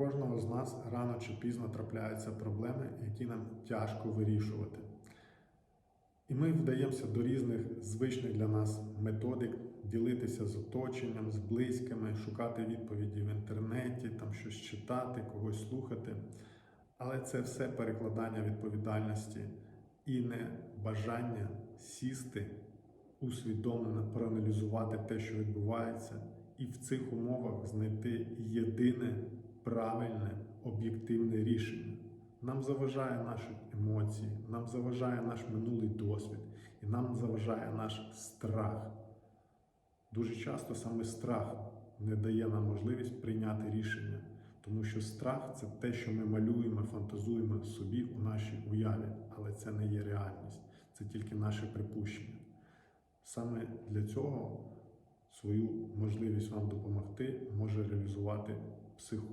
кожного з нас рано чи пізно трапляються проблеми, які нам тяжко вирішувати. І ми вдаємося до різних звичних для нас методик ділитися з оточенням, з близькими, шукати відповіді в інтернеті, там щось читати, когось слухати. Але це все перекладання відповідальності і не бажання сісти, усвідомлено проаналізувати те, що відбувається, і в цих умовах знайти єдине правильне об'єктивне рішення. Нам заважає наші емоції, нам заважає наш минулий досвід, і нам заважає наш страх. Дуже часто саме страх не дає нам можливість прийняти рішення, тому що страх це те, що ми малюємо, фантазуємо собі у нашій уяві, але це не є реальність, це тільки наше припущення. Саме для цього свою можливість вам допомогти може реалізувати психолог.